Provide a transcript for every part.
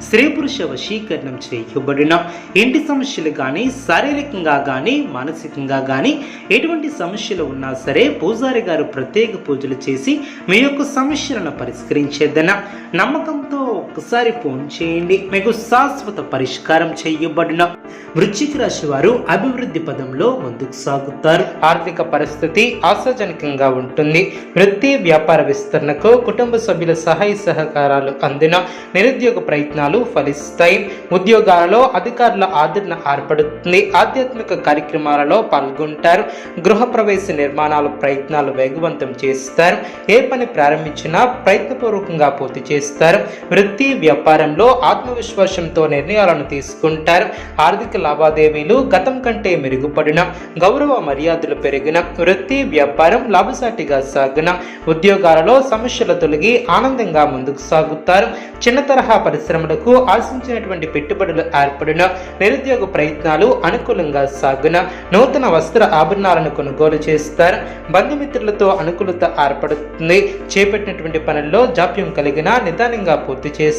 స్త్రీ పురుష వశీకరణం చేయబడిన ఇంటి సమస్యలు కానీ శారీరకంగా కానీ మానసికంగా కానీ ఎటువంటి సమస్యలు ఉన్నా సరే పూజారి గారు ప్రత్యేక పూజలు చేసి మీ యొక్క సమస్యలను పరిష్కరించేదన్న నమ్మకంతో ఒక్కసారి ఫోన్ చేయండి. మీకు శాశ్వత పరిష్కారం చేయబడిన వృశ్చిక రాశి వారు అభివృద్ధి పదంలో ముందుకు సాగుతారు. ఆర్థిక పరిస్థితి ఆశాజనకంగా ఉంటుంది. వృత్తి వ్యాపార విస్తరణకు కుటుంబ సభ్యుల సహాయ సహకారాలు అందిన నిరుద్యోగ ప్రయత్నాలు ఫలిస్తాయి. ఉద్యోగాలలో అధికారుల ఆదరణ ఏర్పడుతుంది. ఆధ్యాత్మిక కార్యక్రమాలలో పాల్గొంటారు. గృహప్రవేశ నిర్మాణాల ప్రయత్నాలు వేగవంతం చేస్తారు. ఏ పని ప్రారంభించినా ప్రయత్నపూర్వకంగా పూర్తి చేస్తారు. వృత్తి వ్యాపారంలో ఆత్మవిశ్వాసంతో నిర్ణయాలను తీసుకుంటారు. ఆర్థిక లావాదేవీలు గతం కంటే మెరుగుపడిన గౌరవ మర్యాదలు పెరిగిన వృత్తి వ్యాపారం లాభసాటిగా సాగిన ఉద్యోగాలలో సమస్యలు తొలగి ఆనందంగా ముందుకు సాగుతారు. చిన్న తరహా పరిశ్రమలకు ఆశించినటువంటి పెట్టుబడులు ఏర్పడిన నిరుద్యోగ ప్రయత్నాలు అనుకూలంగా సాగున నూతన వస్త్ర ఆభరణాలను కొనుగోలు చేస్తారు. బంధుమిత్రులతో అనుకూలత ఏర్పడుతుంది. చేపట్టినటువంటి పనుల్లో జాప్యం కలిగిన నిదానంగా పూర్తి చేస్తారు.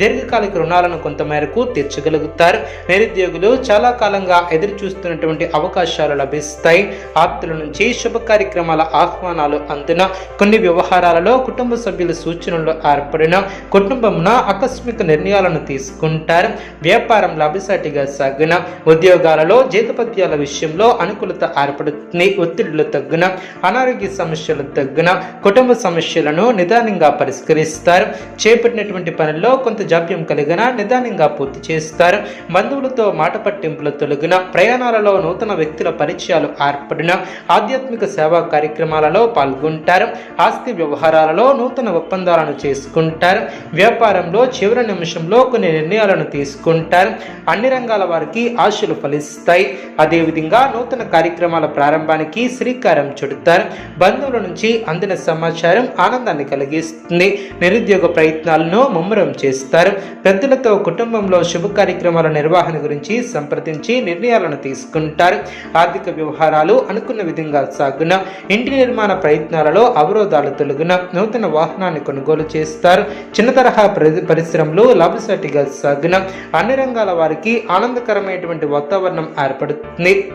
దీర్ఘకాలిక రుణాలను కొంతమేరకు తీర్చగలుగుతారు. నిరుద్యోగులు చాలా కాలంగా ఎదురు చూస్తున్నటువంటి అవకాశాలు లభిస్తాయి. ఆప్తుల నుంచి శుభ కార్యక్రమాల ఆహ్వానాలు అందున కొన్ని వ్యవహారాలలో కుటుంబ సభ్యుల సూచనలు ఏర్పడిన కుటుంబంన ఆకస్మిక నిర్ణయాలను తీసుకుంటారు. వ్యాపారం లాభసాటిగా సాగిన ఉద్యోగాలలో జీతపత్యాల విషయంలో అనుకూలత ఏర్పడుతుంది. ఒత్తిడులు తగ్గున అనారోగ్య సమస్యలు తగ్గున కుటుంబ సమస్యలను నిదానంగా పరిష్కరిస్తారు. చేపట్టినటువంటి పనుల్లో కొంత జాప్యం కలిగిన నిదానంగా పూర్తి చేస్తారు. బంధువులతో మాట పట్టింపులు తొలగిన ప్రయాణాలలో నూతన వ్యక్తుల పరిచయాలు ఏర్పడిన ఆధ్యాత్మిక సేవా కార్యక్రమాలలో పాల్గొంటారు. ఆస్తి వ్యవహారాలలో నూతన ఒప్పందాలను చేసుకుంటారు. వ్యాపారంలో చివరి నిమిషంలో కొన్ని నిర్ణయాలను తీసుకుంటారు. అన్ని రంగాల వారికి ఆశలు ఫలిస్తాయి. అదేవిధంగా నూతన కార్యక్రమాల ప్రారంభానికి శ్రీకారం చుడతారు. బంధువుల నుంచి అందిన సమాచారం ఆనందాన్ని కలిగిస్తుంది. నిరుద్యోగ ప్రయత్నాలను ముమ్మరం చేస్తారు. పెద్దలతో కుటుంబంలో శుభ కార్యక్రమాల నిర్వహణ గురించి సంప్రదించి నిర్ణయాలను తీసుకుంటారు. ఆర్థిక వ్యవహారాలు అనుకున్న విధంగా సాగున ఇంటి నిర్మాణ ప్రయత్నాలలో అవరోధాలు తొలగిన నూతన వాహనాన్ని కొనుగోలు చేస్తారు. చిన్న తరహా పరి- పరిశ్రమలు లాభసాటిగా సాగిన అన్ని రంగాల వారికి ఆనందకరమైనటువంటి వాతావరణం ఏర్పడుతుంది.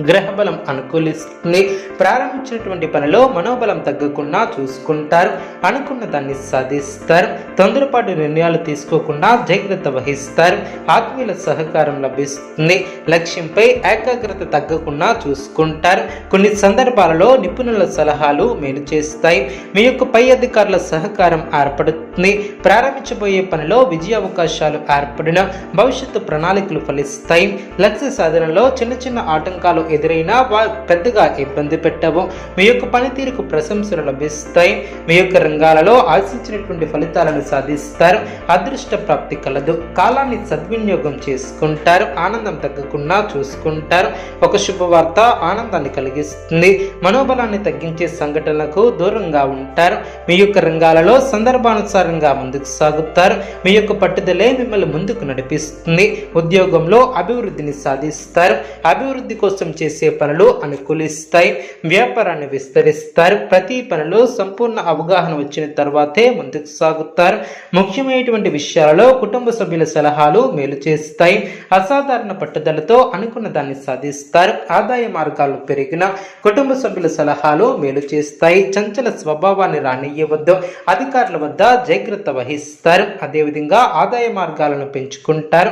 గ్రహబలం అనుకూలిస్తుంది. ప్రారంభించినటువంటి పనిలో మనోబలం తగ్గకుండా చూసుకుంటారు. అనుకున్న దాన్ని సాధిస్తారు. తొందరపాటు నిర్ణయాలు తీసుకోకుండా జాగ్రత్త వహిస్తారు. ఆత్మీయుల సహకారం లభిస్తుంది. లక్ష్యంపై ఏకాగ్రత తగ్గకుండా చూసుకుంటారు. కొన్ని సందర్భాలలో నిపుణుల సలహాలు మేలు చేస్తాయి. మీ యొక్క పై అధికారుల సహకారం ఏర్పడుతుంది. ప్రారంభించబోయే పనిలో విజయ అవకాశాలు ఏర్పడిన భవిష్యత్తు ప్రణాళికలు ఫలిస్తాయి. లక్ష్య సాధనలో చిన్న చిన్న ఆటంకాలు ఎదురైనా పెద్దగా ఇబ్బంది పెట్టవు. మీ యొక్క పనితీరుకు ప్రశంసలు లభిస్తాయి. మీ యొక్క రంగాలలో ఆశించినటువంటి ఫలితాలను సాధిస్తారు. అదృష్ట ప్రాప్తి కలదు. కాలాన్ని సద్వినియోగం చేసుకుంటారు. ఆనందం తగ్గకుండా చూసుకుంటారు. ఒక శుభవార్త ఆనందాన్ని కలిగిస్తుంది. మనోబలాన్ని తగ్గించే సంఘటనలకు దూరంగా ఉంటారు. మీ యొక్క రంగాలలో సందర్భానుసారంగా ముందుకు సాగుతారు. మీ యొక్క పట్టుదలే మిమ్మల్ని ముందుకు నడిపిస్తుంది. ఉద్యోగంలో అభివృద్ధిని సాధిస్తారు. అభివృద్ధి కోసం చేసే పనులు అనుకూలిస్తాయి. వ్యాపారాన్ని విస్తరిస్తారు. ప్రతి పనిలో సంపూర్ణ అవగాహన వచ్చిన తర్వాతే ముందుకు సాగుతారు. ముఖ్యమైనటువంటి విషయాలలో కుటుంబ సభ్యుల సలహాలు మేలు చేస్తాయి. అసాధారణ పట్టుదలతో అనుకున్న దాన్ని సాధిస్తారు. ఆదాయ మార్గాలు పెరిగిన కుటుంబ సభ్యుల సలహాలు మేలు చేస్తాయి. చంచల స్వభావాన్ని రానియ్యవద్దు. అధికారుల వద్ద జాగ్రత్త వహిస్తారు. అదేవిధంగా ఆదాయ మార్గాలను పెంచుకుంటారు.